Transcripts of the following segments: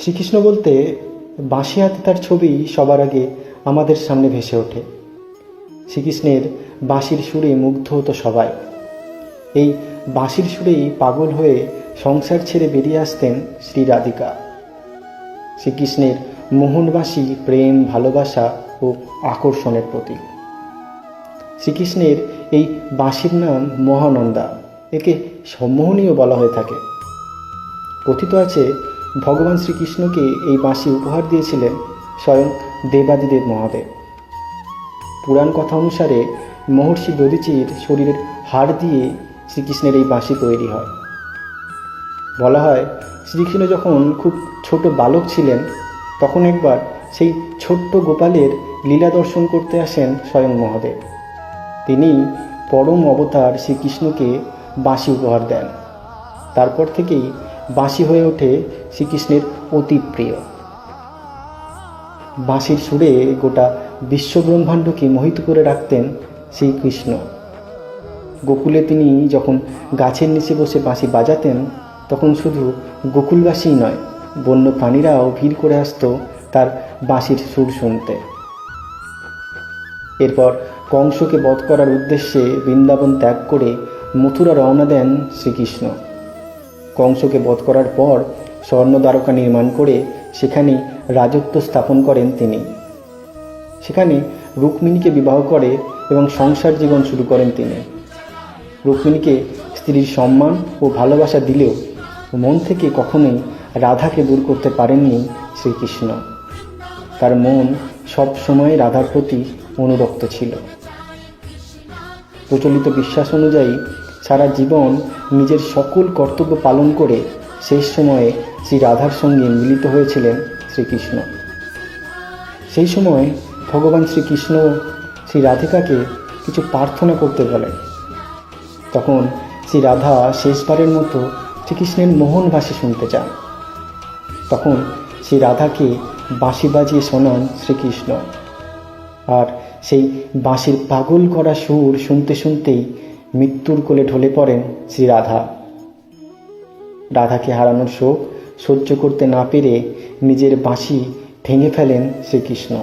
শ্রীকৃষ্ণ বলতে বাঁশি হাতে তার ছবি সবার আগে আমাদের সামনে ভেসে ওঠে। শ্রীকৃষ্ণের বাঁশির সুরে মুগ্ধ হতো সবাই। এই বাঁশির সুরেই পাগল হয়ে সংসার ছেড়ে বেরিয়ে আসতেন শ্রী রাধিকা। শ্রীকৃষ্ণের মোহনবাসী প্রেম, ভালোবাসা ও আকর্ষণের প্রতীক। শ্রীকৃষ্ণের এই বাঁশির নাম মহানন্দা, একে সম্মোহনীয় বলা হয়ে থাকে। কথিত আছে ভগবান শ্রীকৃষ্ণকে এই বাঁশি উপহার দিয়েছিলেন স্বয়ং দেবাদিদেব মহাদেব। পুরাণ কথা অনুসারে মহর্ষি দধিচির শরীরের হাড় দিয়ে শ্রীকৃষ্ণের এই বাঁশি তৈরি হয়। বলা হয়, শ্রীকৃষ্ণ যখন খুব ছোট বালক ছিলেন, তখন একবার সেই ছোট্ট গোপালের লীলা দর্শন করতে আসেন স্বয়ং মহাদেব। তিনি পরম অবতার শ্রীকৃষ্ণকে বাঁশি উপহার দেন। তারপর থেকেই বাঁশি হয়ে ওঠে শ্রীকৃষ্ণের অতি প্রিয়। বাঁশির সুরে গোটা বিশ্বব্রহ্মাণ্ডকে মোহিত করে রাখতেন শ্রীকৃষ্ণ। গোকুলে তিনি যখন গাছের নিচে বসে বাঁশি বাজাতেন, তখন শুধু গোকুলবাসীই নয়, বন্য প্রাণীরাও ভিড় করে আসতো তার বাঁশির সুর শুনতে। এরপর কংসকে বধ করার উদ্দেশ্যে বৃন্দাবন ত্যাগ করে মথুরা রওনা দেন শ্রীকৃষ্ণ। কংসকে বধ করার পর স্বর্ণ দ্বারকা নির্মাণ করে সেখানে রাজত্ব স্থাপন করেন তিনি। সেখানে রুক্মিণীকে বিবাহ করে এবং সংসার জীবন শুরু করেন তিনি। রুক্মিণীকে স্ত্রীর সম্মান ও ভালোবাসা দিলেও মন থেকে কখনোই রাধাকে দূর করতে পারেননি শ্রীকৃষ্ণ। তার মন সব সময় রাধার প্রতি অনুরক্ত ছিল। প্রচলিত বিশ্বাস অনুযায়ী সারা জীবন নিজের সকল কর্তব্য পালন করে শেষ সময়ে শ্রী রাধার সঙ্গে মিলিত হয়েছিলেন শ্রীকৃষ্ণ। সেই সময় ভগবান শ্রীকৃষ্ণ শ্রী রাধিকাকে কিছু প্রার্থনা করতে বলেন। তখন শ্রী রাধা শেষবারের মতো শ্রীকৃষ্ণের মোহন ভাষী শুনতে চান। তখন শ্রী রাধাকে বাঁশি বাজিয়ে শোনান শ্রীকৃষ্ণ। আর সেই বাঁশির পাগল করা সুর শুনতে শুনতেই মৃত্যুর কোলে ঢলে পড়েন শ্রী রাধা। রাধাকে হারানোর শোক সহ্য করতে না পেরে নিজের বাঁশি ভেঙে ফেলেন শ্রীকৃষ্ণ।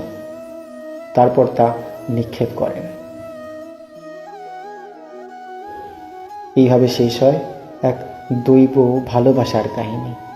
তারপর তা নিক্ষেপ করেন। এইভাবে শেষ হয় এক দৈব ভালোবাসার কাহিনী।